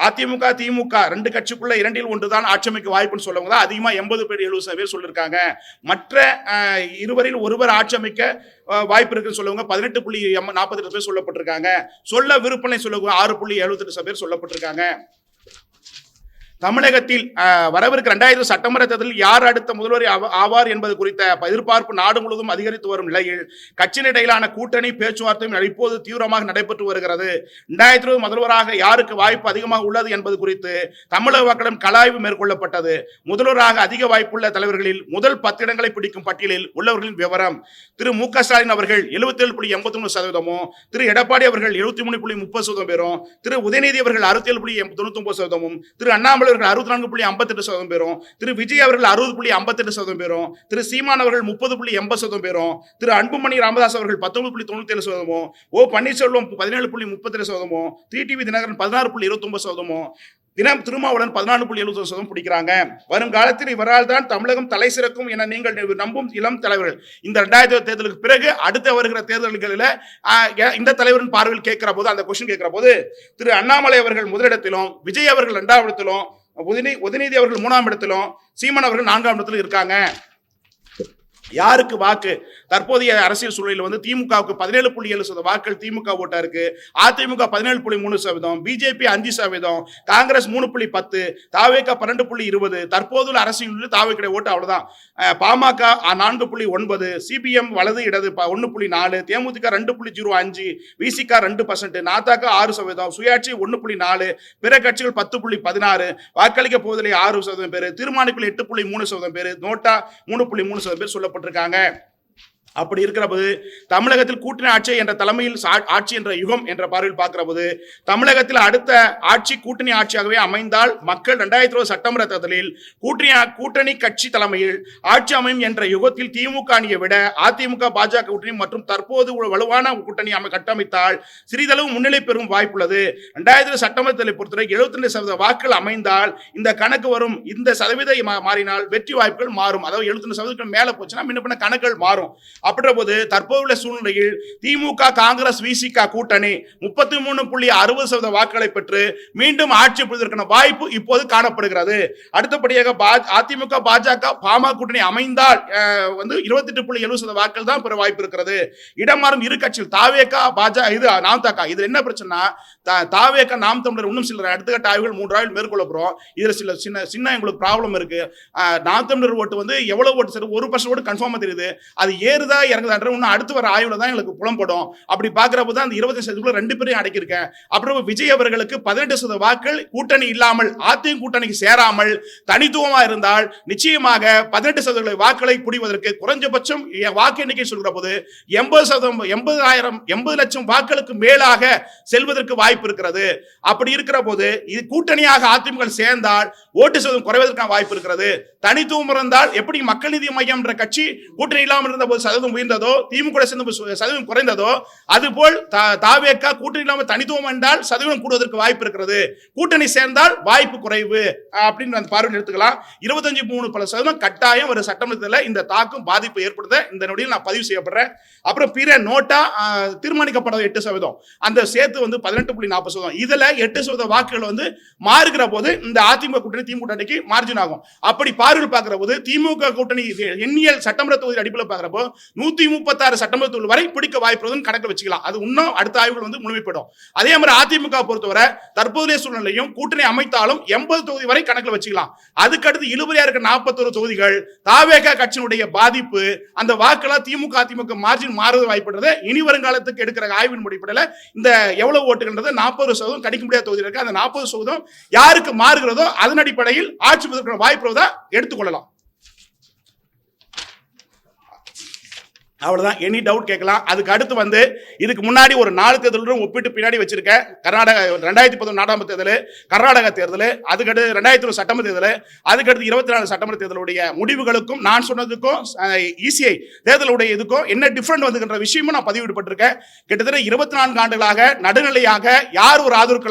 அதிமுக திமுக ரெண்டு கட்சிக்குள்ள இரண்டில் ஒன்றுதான் ஆட்சி வாய்ப்புன்னு சொல்லவங்க தான் அதிகமா எண்பது பேர் எழுபது பேர் சொல்லியிருக்காங்க. மற்ற இருவரில் ஒருவர் ஆட்சியமைக்க வாய்ப்பு இருக்குன்னு சொல்லுவாங்க பதினெட்டு புள்ளி நாற்பத்தெட்டு பேர் சொல்லப்பட்டிருக்காங்க. சொல்ல விருப்பனை சொல்லுவாங்க ஆறு புள்ளி எழுபத்தெட்டு பேர் சொல்லப்பட்டிருக்காங்க. தமிழகத்தில் வரவிருக்கிற ரெண்டாயிரத்து சட்டமன்ற தேர்தலில் யார் அடுத்த முதல்வர் ஆவார் என்பது குறித்த எதிர்பார்ப்பு நாடு முழுவதும் அதிகரித்து வரும் நிலையில் கட்சியின் இடையிலான கூட்டணி பேச்சுவார்த்தையும் இப்போது தீவிரமாக நடைபெற்று வருகிறது. ரெண்டாயிரத்தி இருபது முதல்வராக யாருக்கு வாய்ப்பு அதிகமாக உள்ளது என்பது குறித்து தமிழக மக்களிடம் கலாய்வு மேற்கொள்ளப்பட்டது. முதல்வராக அதிக வாய்ப்புள்ள தலைவர்களில் முதல் பத்து இடங்களை பிடிக்கும் பட்டியலில் உள்ளவர்களின் விவரம் திரு மு க ஸ்டாலின் அவர்கள் எழுபத்தி ஏழு புள்ளி எண்பத்தி மூணு சதவீதமும் திரு எடப்பாடி அவர்கள் எழுபத்தி மூணு புள்ளி முப்பது சதவீதம் பேரும் திரு உதயநிதி அவர்கள் அறுபத்தி ஏழு புள்ளி தொண்ணூத்தி ஒன்பது சதவீதமும் திரு அண்ணாமலை அவர்கள் அறுபத்தி நான்கு புள்ளி ஐம்பத்தெட்டு சதவீதம் பேரும் திரு விஜய் அவர்கள் அறுபது புள்ளி ஐம்பத்தெட்டு சதவீதம் பேரும் திரு சீமான் அவர்கள் முப்பது புள்ளி எண்பது சதவீதம் பேரும் திரு அன்புமணி ராமதாஸ் அவர்கள் பத்தொன்பது புள்ளி தொண்ணூத்தி ஏழு சதவீதமும் ஓ பன்னீர்செல்வம் பதினேழு புள்ளி முப்பத்தெட்டு சதவீதமும் டி டிவி தினகரன் பதினாறு புள்ளி இருபத்தொம்பது சதவீதமும் தினம் திருமாவளவன் பதினாலு புள்ளி எழுபது சதவீதம் பிடிக்கிறாங்க. வருங்காலத்தில் இவரால் தான் தமிழகம் தலை சிறக்கும் என நீங்கள் நம்பும் இளம் தலைவர்கள். இந்த ரெண்டாயிரத்தி தேர்தலுக்கு பிறகு அடுத்து வருகிற தேர்தல்களில் இந்த தலைவரின் பார்வையில் கேட்கிற போது அந்த கொஸ்டின் கேட்கிற போது திரு அண்ணாமலை அவர்கள் முதலிடத்திலும் விஜய் அவர்கள் இரண்டாவது இடத்திலும் உதயநீ உதயநிதி அவர்கள் மூணாம் இடத்திலும் சீமான் அவர்கள் நான்காம் இடத்திலும் இருக்காங்க. யாருக்கு வாக்கு? தற்போதைய அரசியல் சூழலில் வந்து திமுகவுக்கு பதினேழு புள்ளி ஏழு சதவீதம் வாக்கள் திமுக ஓட்டா இருக்கு. அதிமுக பதினேழு புள்ளி மூணு சதவீதம் பிஜேபி அஞ்சு சதவீதம் காங்கிரஸ் மூணு புள்ளி பத்து தாவேக்கா பன்னெண்டு புள்ளி இருபது தற்போதுள்ள அரசியல் தாவேக்கடை ஓட்டு அவ்வளவுதான். பாமக நான்கு புள்ளி ஒன்பது சிபிஎம் வலது இடது ஒன்று புள்ளி நாலு தேமுதிக ரெண்டு புள்ளி ஜீரோ அஞ்சு விசிகா ரெண்டு பர்சன்ட் நாத்தாக்கா ஆறு சதவீதம் சுயாட்சி ஒன்று புள்ளி நாலு பிற கட்சிகள் பத்து புள்ளி பதினாறு வாக்களிக்க போவதிலே ஆறு சதவீதம் பேர் தீர்மானிப்பில் எட்டு புள்ளி மூணு சதவீதம் பேர் நோட்டா மூணு புள்ளி மூணு சதவீதம் பேர் சொல்லப்பட்டிருக்காங்க அப்படி இருக்கிற போது தமிழகத்தில் கூட்டணி ஆட்சி என்ற தலைமையில் ஆட்சி என்ற யுகம் என்ற பார்வையில் பார்க்கிற போது தமிழகத்தில் அடுத்த ஆட்சி கூட்டணி ஆட்சியாகவே அமைந்தால் மக்கள் ரெண்டாயிரத்தி இருபது சட்டமன்ற தேர்தலில் கூட்டணி கூட்டணி கட்சி தலைமையில் ஆட்சி அமையும் என்ற யுகத்தில் திமுக அணியை விட அதிமுக பாஜக கூட்டணி மற்றும் தற்போது வலுவான கூட்டணி அமை கட்டமைத்தால் சிறிதளவு முன்னிலை பெறும் வாய்ப்புள்ளது. ரெண்டாயிரத்தி சட்டமன்ற தேர்தலை பொறுத்தவரை எழுபத்தி ரெண்டு சதவீத வாக்குகள் அமைந்தால் இந்த கணக்கு வரும் இந்த சதவீத மா- மாறினால் வெற்றி வாய்ப்புகள் மாறும். அதாவது எழுபத்தி ரெண்டு சதவீதம் மேலே போச்சுன்னா முன்ன பின்ன கணக்குகள் மாறும். அப்படின்ற போது தற்போதுள்ள சூழ்நிலையில் திமுக காங்கிரஸ் விசிக கூட்டணி முப்பத்தி மூணு புள்ளி அறுபது சதவீத வாக்குகளை பெற்று மீண்டும் ஆட்சி புரிவதற்கான வாய்ப்பு இப்போது காணப்படுகிறது. அடுத்தபடியாக அதிமுக பாஜக பாமக கூட்டணி அமைந்தால் வந்து வந்து இருபத்தெட்டு புள்ளி எழுபது சதவீத வாக்குகள் தான் பெற வாய்ப்பு இருக்கிறது. இடமாறும் இரு கட்சிகள் தாவேக்கா பாஜக இது நாம் தாக்கா இது என்ன பிரச்சனை தாவேக்கா நாம் தமிழர் இன்னும் சில அடுத்த ஆய்வுகள் மூன்று ஆய்வுகள் மேற்கொள்ள போறோம் இதுல சில சின்ன சின்ன எங்களுக்கு ப்ராப்ளம் இருக்கு. நாம் தமிழர் ஓட்டு வந்து எவ்வளவு ஓட்டு சரி ஒரு பர்சன்ட் ஓட்டு கன்ஃபார்மா தெரியுது. அது ஏறுதா இறங்குதான்ற இன்னும் அடுத்து வர ஆய்வுல தான் எங்களுக்கு புலம்படும். அப்படி பாக்குறப்ப தான் அந்த இருபத்தி சதவீதம் ரெண்டு பேரையும் அடக்கியிருக்கேன். அப்புறம் விஜய் அவர்களுக்கு பதினெட்டு சதவீத வாக்கள் கூட்டணி இல்லாமல் அதிமுக கூட்டணிக்கு சேராமல் தனித்துவமா இருந்தால் நிச்சயமாக பதினெட்டு சதவீத வாக்களை புடிவதற்கு குறைஞ்சபட்சம் என் வாக்கு எண்ணிக்கை சொல்கிற போது எண்பது சதவீதம் எண்பதாயிரம் எண்பது லட்சம் வாக்களுக்கு மேலாக செல்வதற்கு வாய்ப்பு இருக்கிறது. அப்படி இருக்கிற போது இது கூட்டணியாக அதிமுக சேர்ந்தால் ஓட்டு சதவீதம் குறைவதற்கான வாய்ப்பு இருக்கிறது. தனித்துவம் இருந்தால் எப்படி மக்கள் நீதி மையம் என்ற கட்சி கூட்டணி இல்லாமல் இருந்த போது சதவீதம் உயர்ந்ததோ திமுக சேர்ந்த சதவீதம் குறைந்ததோ அதுபோல் தா- தாவேக்கா கூட்டணி இல்லாமல் தனித்துவம் என்றால் சதவீதம் கூடுவதற்கு வாய்ப்பு இருக்கிறது. கூட்டணி சேர்ந்தால் வாய்ப்பு குறைவு. அப்படின்னு அந்த பார்வையில் எடுத்துக்கலாம். இருபத்தஞ்சு மூணு பல சதவீதம் கட்டாயம் ஒரு சட்டமன்றத்தில் இந்த தாக்கம் பாதிப்பு ஏற்படுத்த இந்த நொடியில் நான் பதிவு செய்யப்படுறேன். அப்புறம் பிற நோட்டா தீர்மானிக்கப்பட எட்டு சதவீதம். அந்த சேர்த்து வந்து பதினெட்டு புள்ளி நாற்பது சதவீதம். இதுல எட்டு சதவீத வாக்குகள் வந்து மாறுகிற போது இந்த அதிமுக கூட்டணி திமுக கூட்டணிக்கு மார்ஜின் ஆகும். அப்படி பார்வையில் பார்க்குற போது திமுக கூட்டணி எண்ணியல் சட்டமன்ற தொகுதி அடிப்படையில் பார்க்குறப்போ நூத்தி முப்பத்தாறு சட்டமன்ற தொகுதி வரை பிடிக்க வாய்ப்பு கணக்கில் வச்சுக்கலாம். அது இன்னும் அடுத்த ஆய்வுகள் வந்து முழுமைப்படும். அதே மாதிரி அதிமுக பொறுத்தவரை தற்போதைய சூழ்நிலையும் கூட்டணி அமைத்தாலும் எண்பது தொகுதி வரை கணக்கில் வச்சுக்கலாம். அதுக்கடுத்து இழுபறியா இருக்க நாற்பத்தொரு தொகுதிகள் தாவேக கட்சியினுடைய பாதிப்பு அந்த வாக்கெல்லாம் திமுக அதிமுக மார்ஜின் மாறுவது வாய்ப்புன்றது இனி வருங்காலத்துக்கு எடுக்கிற ஆய்வின் அடிப்படையில் இந்த எவ்வளவு ஓட்டுகள்ன்றது நாற்பது சதவீதம் கணிக்க முடியாத தொகுதி இருக்கு. அந்த நாற்பது சதவீதம் யாருக்கு மாறுகிறதோ அதன் அடிப்படையில் ஆட்சி பெறுவதற்கான வாய்ப்பு எடுத்துக்கொள்ளலாம் அவ்வளவுதான். எனி டவுட் கேட்கலாம். அதுக்கு அடுத்து வந்து இதுக்கு முன்னாடி ஒரு நாலு தேர்தலும் ஒப்பிட்டு பின்னாடி வச்சிருக்கேன் கர்நாடக ரெண்டாயிரத்தி பதினொன்று நாடாம தேர்தல் கர்நாடக தேர்தல் அதுக்கடுத்து ரெண்டாயிரத்தி ஒரு சட்டமன்ற தேர்தல் அதுக்கடுத்து இருபத்தி நாலு சட்டமன்ற தேர்தலுடைய முடிவுகளுக்கும் நான் சொன்னதுக்கும் இசிஐ தேர்தலுடைய இதுக்கும் என்ன டிஃப்ரெண்ட் வந்துகின்ற விஷயமும் நான் பதிவிடப்பட்டிருக்கேன். கிட்டத்தட்ட இருபத்தி நான்கு ஆண்டுகளாக நடுநிலையாக யார் ஒரு ஆதரவு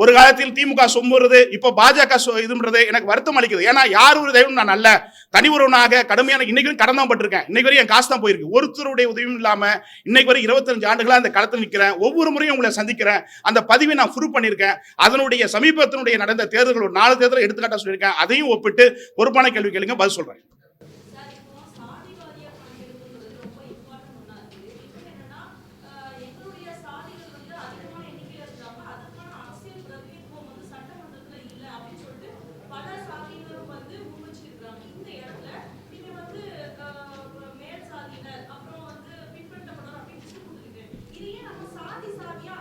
ஒரு காலத்தில் திமுக சொம்புறது இப்போ பாஜக சொ- இதுன்றது எனக்கு வருத்தம் அளிக்குது. ஏன்னா யார் ஒரு தெய்வம் நான் நல்ல தனி உறவனாக கடுமையான இன்னைக்கு கடன் தான் பட்டிருக்கேன். இன்னைக்கு வரையும் என் காசு தான் போயிருக்கு. ஒருத்தருடைய உதவியும் இல்லாமல் இன்னைக்கு வரை இருபத்தஞ்சு ஆண்டுகளாக அந்த களத்தில் நிற்கிறேன் ஒவ்வொரு முறையும் உங்களை சந்திக்கிறேன். அந்த பதிவை நான் ப்ரூவ் பண்ணியிருக்கேன். அதனுடைய சமீபத்தினுடைய நடந்த தேர்தல்கள் ஒரு நாலு தேர்தல் எடுத்துக்காட்டாக சொல்லியிருக்கேன். அதையும் ஒப்பிட்டு பொறுப்பான கேள்வி கேளுங்க பதில் சொல்கிறேன் சார் இப்போ சாதி வாரியா கணக்கெடுப்புங்கிறது ரொம்ப இம்பார்ட்டன்ட் ஒன்றா இருக்கு இப்போ என்னன்னா அஹ், எங்களுடைய சாதிகள் வந்து அதிகமான எண்ணிக்கையில் இருக்காங்க அதுக்கான அரசியல் பிரதிநிதித்துவம் வந்து சட்டமன்றத்துல இல்லை அப்படின்னு சொல்லிட்டு பல சாதியினரும் வந்து முன்வச்சிருக்காங்க இந்த இடத்துல நீங்க வந்து அஹ், மேல் சாதியினர் அப்புறம் வந்து பின்பற்றப்பட்டவர் அப்படின்னு லிஸ்ட் கொடுத்துருக்கீங்க இதையே நம்ம சாதி சாதியா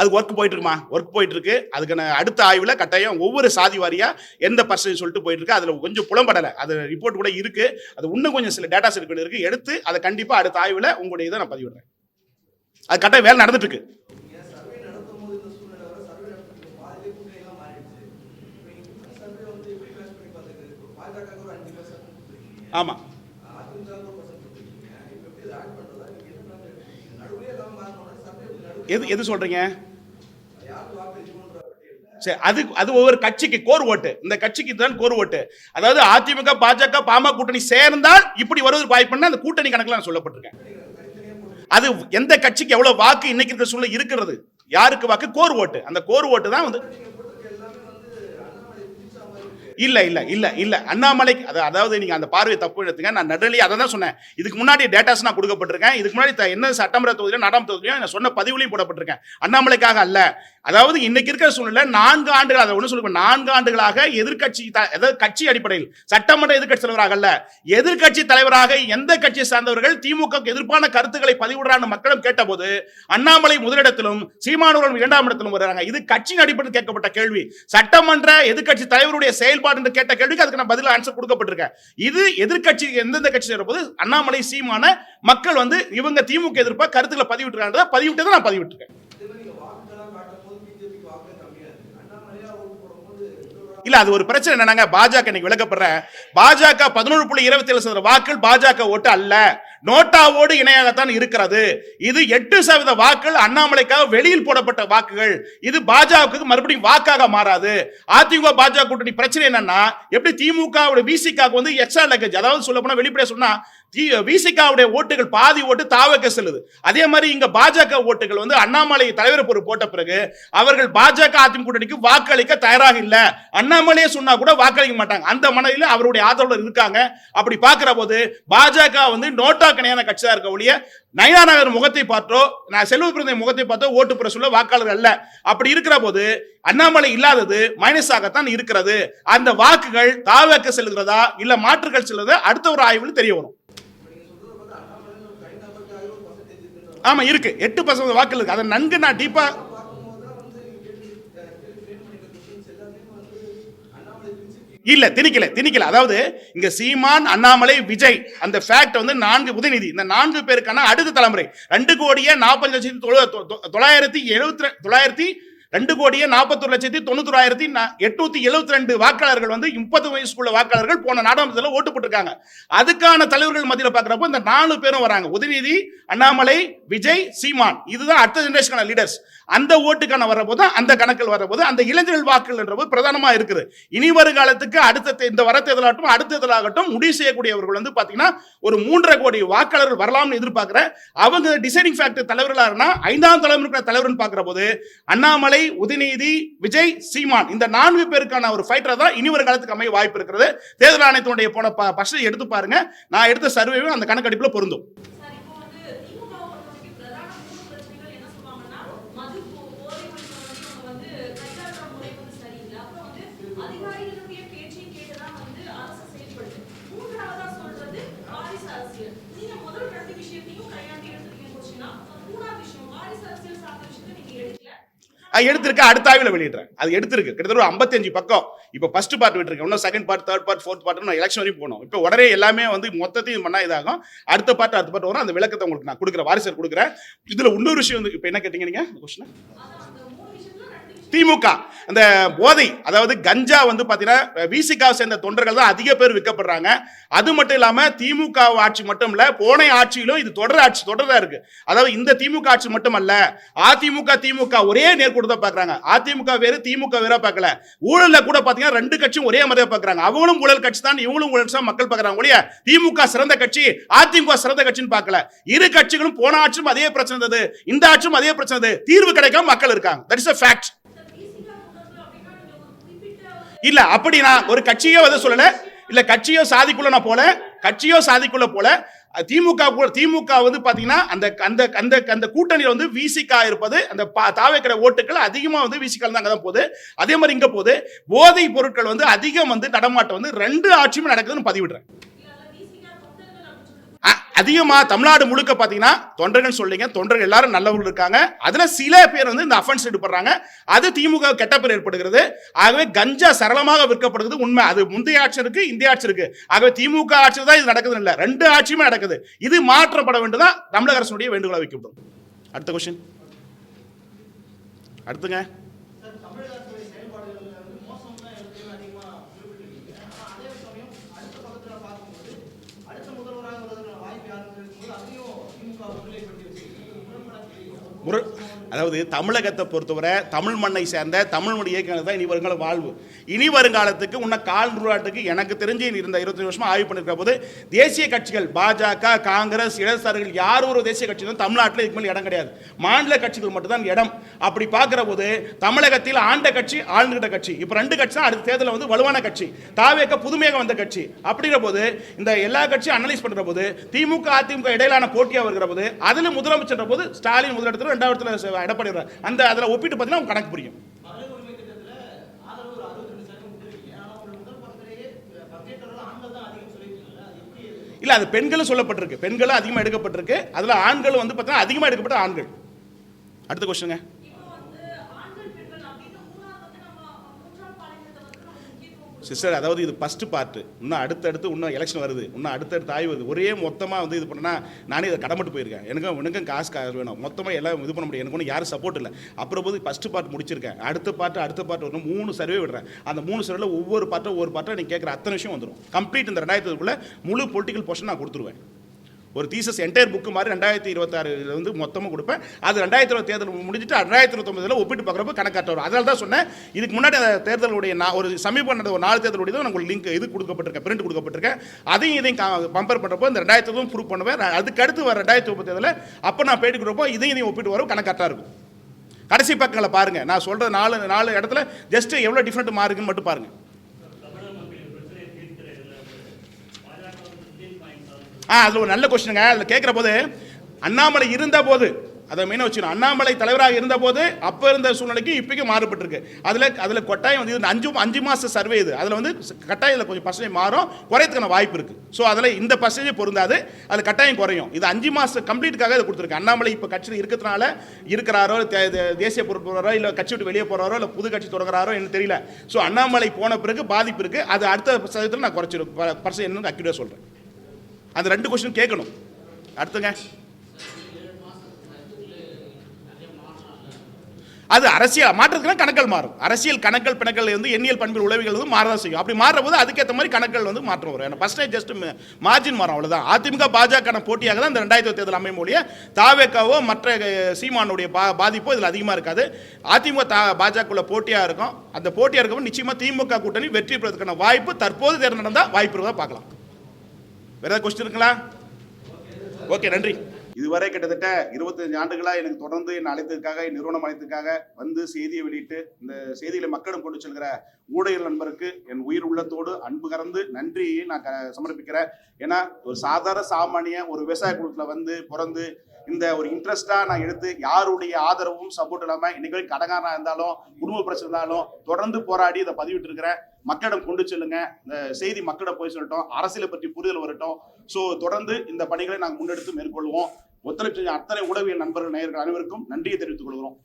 அது ஒர்க் போயிட்டு இருக்குமா ஒர்க் போயிட்டு இருக்கு அதுக்கான அடுத்த ஆய்வில் கட்டாயம் ஒவ்வொரு சாதி வாரியாக எந்த பர்சன்ட் சொல்லிட்டு போயிட்டு இருக்கு அதில் கொஞ்சம் புலம்படலை. அது ரிப்போர்ட் கூட இருக்கு. அது இன்னும் கொஞ்சம் சில டேட்டா சர்க்கிள் இருக்கு. எடுத்து அதை கண்டிப்பாக அடுத்த ஆய்வில் உங்களுடைய இதை நான் பதிவிடுறேன். அது கட்டாயம் வேலை நடந்துட்டு இருக்கு ஆமாம் எது எது சொல்கிறீங்க சரி அது அது ஒவ்வொரு கட்சிக்கு கோர் ஓட்டு. இந்த கட்சிக்கு தான் கோர் ஓட்டு. அதாவது அதிமுக பாஜக பாமக கூட்டணி சேர்ந்தால் இப்படி வருவது வாய்ப்புன்னா அந்த கூட்டணி கணக்கில் நான் சொல்லப்பட்டிருக்கேன். அது எந்த கட்சிக்கு எவ்வளவு வாக்கு இன்னைக்கு இருக்கிற சூழ்நிலை இருக்கிறது? யாருக்கு வாக்கு? கோர் ஓட்டு. அந்த கோர் ஓட்டு தான் வந்து இல்ல இல்ல இல்ல இல்ல. அண்ணாமலை அது- அதாவது நீங்க அந்த பார்வையை தப்பு எடுத்துங்க. நான் நடுநிலை அதை தான் சொன்னேன். இதுக்கு முன்னாடி டேட்டாஸ் நான் கொடுக்கப்பட்டிருக்கேன். இதுக்கு முன்னாடி என்ன சட்டமன்ற தொகுதியிலும் நாடாம் தொகுதியிலும் நான் சொன்ன பதிவுலையும் போடப்பட்டிருக்கேன். அண்ணாமலைக்காக அல்ல. அதாவது இன்னைக்கு இருக்கிற சூழ்நிலை நான்கு ஆண்டுகள் அதை ஒன்று சொல்லுங்க நான்கு ஆண்டுகளாக எதிர்க்கட்சி த- அதாவது கட்சி அடிப்படையில் சட்டமன்ற எதிர்கட்சி தலைவராக அல்ல எதிர்க்கட்சி தலைவராக எந்த கட்சியை சார்ந்தவர்கள் திமுக எதிர்ப்பான கருத்துக்களை பதிவிடுறான்னு மக்களும் கேட்டபோது அண்ணாமலை முதலிடத்திலும் சீமானவர்கள் இரண்டாம் இடத்திலும் வருகிறாங்க இது கட்சியின் அடிப்படையில் கேட்கப்பட்ட கேள்வி. சட்டமன்ற எதிர்க்கட்சி தலைவருடைய செயல்பாடு என்று கேட்ட கேள்விக்கு அதுக்கு நான் பதில் ஆன்சர் கொடுக்கப்பட்டிருக்கேன் இது எதிர்க்கட்சி எந்தெந்த கட்சி போது அண்ணாமலை சீமான மக்கள் வந்து இவங்க திமுக எதிர்ப்பா கருத்துக்களை பதிவிட்டுருக்காங்க பதிவிட்டதை நான் பதிவிட்டிருக்கேன் இதே மாதிரி நீங்க வாக்குகளாக காட்டும் போது பிஜேபிக்கு வாக்கு கம்மியா இருக்கு அண்ணாமலையா ஓட்டு போடும்போது இன்னொரு இல்ல அது ஒரு பிரச்சனை என்னன்னாங்க பாஜக இன்னைக்கு விளக்கப்படுறேன் பாஜக பதினொன்று புள்ளி இருபத்தி ஏழு சதவீத வாக்கள் பாஜக ஓட்டு அல்ல. நோட்டாவோடு இணையாகத்தான் இருக்கிறது. இது எட்டு சதவீத வாக்கள் அண்ணாமலைக்காக வெளியில் போடப்பட்ட வாக்குகள். இது பாஜகவுக்கு மறுபடியும் வாக்காக மாறாது. அதிமுக பாஜக கூட்டணி பிரச்சனை என்னன்னா எப்படி திமுக விசிகாக்கு வந்து எக்ஸ்ட்ரா லக்கேஜ் அதாவது சொல்ல போனா வெளிப்படையா சொன்னா விசிகாவுடைய ஓட்டுகள் பாதி ஓட்டு தாவக்க செல்லுது. அதே மாதிரி இங்க பாஜக ஓட்டுகள் வந்து அண்ணாமலை தலைவர் பொறுப்பு போட்ட பிறகு அவர்கள் பாஜக அதிமுக கூட்டணிக்கு வாக்களிக்க தயாராக இல்ல. அண்ணாமலையே சொன்னா கூட வாக்களிக்க மாட்டாங்க. அந்த மனதில் அவருடைய ஆதரவு இருக்காங்க. அப்படி பார்க்கிற போது பாஜக வந்து நோட்டா கணையான கட்சியா இருக்க ஒழிய நயனா நகர் முகத்தை பார்த்தோ நான் செல்வ பிறந்த முகத்தை பார்த்தோ ஓட்டு பெற சொல்ல வாக்காளர்கள் அல்ல. அப்படி இருக்கிற போது அண்ணாமலை இல்லாதது மைனஸாகத்தான் இருக்கிறது. அந்த வாக்குகள் தாவக்க செல்கிறதா இல்ல மாற்றுகள் செல்லுறதா அடுத்த ஒரு ஆய்வில் தெரிய வரும். ஆமா இருக்கு. எட்டு பர்சன்ட் வாக்குகள் இருக்கு. அதை நன்கு நான் டீப்பா இல்ல திணிக்கல திணிக்கல. அதாவது இங்க சீமான் அண்ணாமலை விஜய் அந்த ஃபேக்ட் வந்து நான்கு உதயநிதி. இந்த நான்கு பேருக்கான அடுத்த தலைமுறை. ரெண்டு கோடியே நாற்பது லட்சத்தி தொள்ளாயிரத்தி எழுபத்தி தொள்ளாயிரத்தி ரெண்டு கோடியே நாற்பத்தொரு லட்சத்தி தொண்ணூத்தொராயிரத்தி எட்நூத்தி எழுபத்தி ரெண்டு வாக்காளர்கள் வந்து முப்பது வயசுக்குள்ள வாக்காளர்கள் போன நாடாளுமன்றத்தில் ஓட்டு போட்டிருக்காங்க. அதுக்கான தலைவர்கள் மத்தியில் பார்க்குறப்போ இந்த நாலு பேரும் வராங்க. உதயநிதி அண்ணாமலை விஜய் சீமான். இதுதான் அடுத்த ஜெனரேஷனான லீடர்ஸ் அந்த ஓட்டுக்கான வரப்போது அந்த கணக்கில் வரப்போது அந்த இளைஞர்கள் வாக்குகள்ன்றது பிரதானமாக இருக்குது. இனி வருங்காலத்துக்கு அடுத்த இந்த வர தேர்தலாகட்டும் அடுத்த தேர்தலாகட்டும் முடிவு செய்யக்கூடியவர்கள் வந்து பார்த்தீங்கன்னா ஒரு மூன்றரை கோடி வாக்காளர்கள் வரலாம்னு எதிர்பார்க்குற அவங்க டிசைடிங் ஃபேக்டர் தலைவர்களாக இருந்தால் ஐந்தாம் தலைமுறை தலைவர்னு பார்க்குற போது அண்ணாமலை உதயநிதி விஜய் சீமான். இந்த நான்கு பேருக்கான ஒரு ஃபைட்டர் தான் இனி ஒரு காலத்துக்கு அமைய வாய்ப்பு இருக்கிறது. தேர்தல் ஆணையத்தினுடைய போன பர்சன்ட் எடுத்து பாருங்க. நான் எடுத்த சர்வேவும் அந்த கணக்கெடுப்பில் பொருந்தும் சார் இப்போ வந்து திமுக பொறுத்தவரைக்கும் பிரதான மூணு பிரச்சனைகள் என்ன சொல்லுவாங்கன்னா மது போ- போதை வழக்கு வந்து இவங்க வந்து கையாளுற முறை வந்து சரியில்லை அப்புறம் வந்து அதிகாரிகளுடைய பேச்சையும் கேட்டுதான் வந்து அரசு செயல்படுது மூன்றாவதா சொல்றது வாரிசு அரசியல் நீங்க முதல் ரெண்டு விஷயத்தையும் கையாண்டு எடுத்துருக்கீங்க கொஸ்டினா மூணாவது விஷயம் வாரிசு அரசியல் சார்ந்த விஷயத்தை நீங்க எடுக்கல அது எடுத்திருக்கு அடுத்த ஆய்வில் வெளியிடுறேன். அது எடுத்திருக்கு. கிட்டத்தட்ட ஒரு 55 பக்கம். இப்போ ஃபர்ஸ்ட் பார்ட் விட்டுருக்கேன். இன்னும் second part third part fourth part நான் எலெக்ஷன் வரைக்கும் போகணும். இப்போ உடனே எல்லாமே வந்து மொத்தத்தையும் பண்ணால் இதாகும். அடுத்த பார்ட் அடுத்த பார்ட் வரும். அந்த விளக்கத்தை உங்களுக்கு நான் கொடுக்குறேன். வாரிசர் கொடுக்குறேன். இதுல இன்னொரு விஷயம் வந்து இப்போ என்ன கேட்டீங்க நீங்கள் கொஸ்டின் திமுக. அந்த போதை அதாவது கஞ்சா வந்து பார்த்தீங்கன்னா விசிகாவை சேர்ந்த தொண்டர்கள் தான் அதிக பேர் விற்கப்படுறாங்க. அது மட்டும் இல்லாமல் திமுக ஆட்சி மட்டும் இல்லை போன ஆட்சியிலும் இது தொடர் ஆட்சி தொடர்தான் இருக்கு. அதாவது இந்த திமுக ஆட்சி மட்டும் அல்ல அதிமுக திமுக ஒரே நேர்கூட தான் பாக்குறாங்க. அதிமுக வேறு திமுக வேற பார்க்கல ஊழலில் கூட பார்த்தீங்கன்னா ரெண்டு கட்சியும் ஒரே மாதிரியாக பார்க்குறாங்க அவங்களும் ஊழல் கட்சி தான் இவங்களும் ஊழல் தான் மக்கள் பார்க்குறாங்க ஒழிய திமுக சிறந்த கட்சி அதிமுக சிறந்த கட்சின்னு பார்க்கல இரு கட்சிகளும் போன ஆட்சியும் அதே பிரச்சனை இருந்தது. இந்த ஆட்சியும் அதே பிரச்சனை தீர்வு கிடைக்காம மக்கள் இருக்காங்க. தட் இஸ் அ ஃபேக்ட் இந்த பிசிகா கூட்டத்துல அப்படின்னா நீங்க ஒரு குறிப்பிட்ட ஒரு இல்ல அப்படி நான் ஒரு கட்சியோ வந்து சொல்லல. இல்ல கட்சியோ சாதிக்குள்ள நான் போல. கட்சியோ சாதிக்குள்ள போல. திமுக திமுக வந்து பாத்தீங்கன்னா அந்த அந்த அந்த அந்த கூட்டணியில் வந்து விசிகா இருப்பது அந்த பா- ஓட்டுகள் அதிகமாக வந்து விசிகா தான் அங்கே தான் போகுது. அதே மாதிரி இங்கே போகுது. போதை பொருட்கள் வந்து அதிகம் வந்து நடமாட்டம் வந்து ரெண்டு ஆட்சியுமே நடக்குதுன்னு பதிவிடுறேன் இல்ல அந்த பிசிகா தொண்டர்கள் அ- அதிகமா தமிழ்நாடு முழுக்க பாத்தீங்கன்னா தொண்டர்கள் சொல்லிங்க தொண்டர்கள் எல்லாரும் நல்லவர்கள் இருக்காங்க. அதுல சில பேர் வந்து இந்த அஃபென்ஸ் ஈடுபடுறாங்க. அது திமுக கெட்ட பேர் ஏற்படுகிறது. ஆகவே கஞ்சா சரளமாக விற்கப்படுகிறது. உண்மை. அது முந்தைய ஆட்சி இருக்கு இந்திய ஆட்சி இருக்கு. ஆகவே திமுக ஆட்சி தான் இது நடக்குது இல்லை. ரெண்டு ஆட்சியுமே நடக்குது. இது மாற்றப்பட வேண்டியதான் தமிழக அரசுடைய வேண்டுகோளை வைக்கப்படும் அடுத்த கொஸ்டின் அடுத்துங்க. 뭐래? அதாவது தமிழகத்தை பொறுத்தவரை தமிழ் மண்ணை சேர்ந்த தமிழ் மொழி இயக்கங்கள் தான் இனி வருங்கால வாழ்வு. இனி வருங்காலத்துக்கு உன்ன கால் நூறாட்டுக்கு எனக்கு தெரிஞ்சு இருந்த இருபத்தஞ்சு வருஷமா ஆய்வு பண்ணிருக்கிற போது தேசிய கட்சிகள் பாஜக காங்கிரஸ் இடதுசாரிகள் யார் ஒரு தேசிய கட்சியும் தமிழ்நாட்டில் இதுக்கு மேலே இடம் கிடையாது. மாநில கட்சிகள் மட்டும்தான் இடம். அப்படி பார்க்குற போது தமிழகத்தில் ஆண்ட கட்சி ஆழ்ந்துகிட்ட கட்சி. இப்போ ரெண்டு கட்சி தான் அடுத்த தேர்தலில் வந்து வலுவான கட்சி. தாவேக்க புதுமையாக வந்த கட்சி. அப்படிங்கிற போது இந்த எல்லா கட்சியும் அனலைஸ் பண்ணுற போது திமுக அதிமுக இடையிலான போட்டியாக வருகிற போது அதில் முதலமைச்சர் போது ஸ்டாலின் முதலிடத்தில் ரெண்டாவது எடப்பாடி அந்த அதில் ஒப்பிட்டு பார்த்தீங்கன்னா கணக்கு புரியும். இல்லை அது பெண்களும் சொல்லப்பட்டிருக்கு. பெண்களும் அதிகமாக எடுக்கப்பட்டிருக்கு. அதில் ஆண்களும் வந்து பார்த்தீங்கன்னா அதிகமாக எடுக்கப்பட்ட ஆண்கள். அடுத்த கொஸ்டினுங்க இப்போ வந்து ஆண்கள் பெண்கள் அப்படின்னு மூணாவது வந்து நம்ம மூன்றாம் பாலினத்தை வந்து நம்ம முக்கியத்துவம் கொடுக்கணும். சிஸ்டர் அதாவது இது ஃபஸ்ட்டு பார்ட்டு இன்னும் அடுத்தடுத்து இன்னும் எலெக்ஷன் வருது. இன்னும் அடுத்தடுத்து ஆய்வு வருது. ஒரே மொத்தமாக வந்து இது பண்ணேன்னா நானே இதை கடமைட்டு போயிருக்கேன். எனக்கும் எனக்கும் காசு காசு வேணும். மொத்தமாக எல்லாம் இது பண்ண முடியும் எனக்கு ஒன்றும் யாரும் சப்போர்ட் இல்லை. அப்புறம் போது ஃபஸ்ட்டு பார்ட் முடிச்சிருக்கேன். அடுத்த பார்ட்டு அடுத்த பார்ட் வரணும் மூணு சர்வே விடுறேன். அந்த மூணு சர்வேல ஒவ்வொரு பார்ட்டும் ஒவ்வொரு பார்ட்டும் நீங்கள் கேட்குற அத்தனை விஷயம் வந்துடும் கம்ப்ளீட் இந்த ரெண்டாயிரத்துக்குள்ளே முழு பொலிட்டிக்கல் போர்ஷன் நான் கொடுத்துருவேன். ஒரு தீசஸ் என்டையர் புக்கு மாதிரி ரெண்டாயிரத்தி இருபத்தாறுல வந்து மொத்தமாக கொடுப்பேன். அது ரெண்டாயிரத்தி இருபது தேர்தல் முடிஞ்சிட்டு ரெண்டாயிரத்தி இருபத்தொம்பதில் ஒப்பிட்டு பார்க்குறப்ப கணக்காட்ட வரும் அதனால தான் சொன்னேன் இதுக்கு முன்னாடி அந்த தேர்தலுடைய நான் ஒரு சமீபம் நடந்த ஒரு நாலு தேர்தலுடைய உங்களுக்கு லிங்க் இது கொடுக்கப்பட்டிருக்கேன் பிரிண்ட் கொடுக்கப்பட்டிருக்கேன். அதையும் இதையும் கம்பேர் பண்ணுறப்போ இந்த ரெண்டாயிரத்தும் ப்ரூவ் பண்ணுவேன். அதுக்கு அடுத்து வர ரெண்டாயிரத்தி முப்பது தேர்தலில் அப்போ நான் பேட்டி கொடுப்போ இதையும் இதையும் ஒப்பிட்டு வரும் கணக்காட்டாக இருக்கும். கடைசி பக்கங்களை பாருங்கள் நான் சொல்கிற நாலு நாலு இடத்துல ஜஸ்ட் எவ்வளோ டிஃப்ரெண்ட் மாறுக்குன்னு மட்டும் பாருங்கள் ஆ அதில் ஒரு நல்ல கொஸ்டினுங்க அதில் கேட்குற போது அண்ணாமலை இருந்த போது அதை மெயினாக வச்சுக்கணும். அண்ணாமலை தலைவராக இருந்த போது அப்போ இருந்த சூழ்நிலைக்கும் இப்போக்கும் மாறுபட்டிருக்கு. அதில் அதில் கொட்டாயம் வந்து இது அஞ்சு அஞ்சு மாத சர்வே இது. அதில் வந்து கட்டாயத்தில் கொஞ்சம் பர்சன்டேஜ் மாறும். குறையத்துக்கான வாய்ப்பு இருக்குது ஸோ அதில் இந்த பர்சன்டேஜ் பொருந்தாது. அது கட்டாயம் குறையும். இது அஞ்சு மாதம் கம்ப்ளீட்டுக்காக இதை கொடுத்துருக்கு. அண்ணாமலை இப்போ கட்சியில் இருக்கிறதுனால இருக்கிறாரோ தேசிய பொறுப்பாளரோ இல்லை கட்சி விட்டு வெளியே போகிறாரோ இல்லை புது கட்சி தொடங்குறாரோ என்ன தெரியல. ஸோ அண்ணாமலை போன பிறகு பாதிப்பு இருக்குது அது அடுத்த சதவீதத்தில் நான் குறைச்சிருக்கேன் பர்சன்ட் என்னன்னு அக்யூரேட் சொல்கிறேன் அந்த ரெண்டு கொஸ்டின் கேட்கணும். அடுத்துங்க. அது அரசியல் மாற்றத்துக்குலாம் கணக்கள் மாறும். அரசியல் கணக்கள் பிணக்கள் வந்து எண்ணியல் பண்பில் உளவிகள் வந்து மாறதான் செய்யும். அப்படி மாறுற போது அதுக்கேற்ற மாதிரி கணக்கள் வந்து மாற்றம் வரும். ஏன்னா ஃபர்ஸ்ட் ஜஸ்ட் மார்ஜின் மாறும் அவ்வளோதான் அதிமுக பாஜக போட்டியாக தான் இந்த ரெண்டாயிரத்தி தேர்தல் அமையும் மொழிய தாவேக்காவோ மற்ற சீமானுடைய பா பாதிப்போ இதில் அதிகமாக இருக்காது. அதிமுக தா பாஜகவுள்ள போட்டியாக இருக்கும். அந்த போட்டியாக இருக்கவும் நிச்சயமாக திமுக கூட்டணி வெற்றி பெறதுக்கான வாய்ப்பு தற்போது தேர்தல் நடந்தால் வாய்ப்பு இருக்கா பார்க்கலாம். வேற ஏதாவது கொஸ்டின் இருக்குங்களா? ஓகே நன்றி. இதுவரை கிட்டத்தட்ட இருபத்தஞ்சு ஆண்டுகளாக எனக்கு தொடர்ந்து என்னை அழைத்ததுக்காக என் நிறுவனம் அழைத்ததுக்காக வந்து செய்தியை வெளியிட்டு இந்த செய்திகளை மக்களிடம் கொண்டு செல்கிற ஊடக நண்பருக்கு என் உயிர் உள்ளத்தோடு அன்பு கறந்து நன்றியை நான் க- சமர்ப்பிக்கிறேன். ஏன்னா ஒரு சாதாரண சாமானிய ஒரு விவசாய குழுத்துல வந்து பிறந்து இந்த ஒரு இன்ட்ரெஸ்டா நான் எடுத்து யாருடைய ஆதரவும் சப்போர்ட் இல்லாமல் இன்னைக்கு வரைக்கும் இருந்தாலும் குடும்ப பிரச்சனை இருந்தாலும் தொடர்ந்து போராடி இதை பதிவிட்டு இருக்கிறேன் மக்களிடம் கொண்டு செல்லுங்க. இந்த செய்தி மக்களிடம் போய் சொல்லட்டும் அரசியலை பற்றி புரிதல் வரட்டும். ஸோ தொடர்ந்து இந்த பணிகளை நாங்கள் முன்னெடுத்து மேற்கொள்வோம். ஒத்துழைப்பு செஞ்ச அத்தனை உடவியல் நண்பர்கள் நேயர்கள் அனைவருக்கும் நன்றியை தெரிவித்துக் கொள்கிறோம்.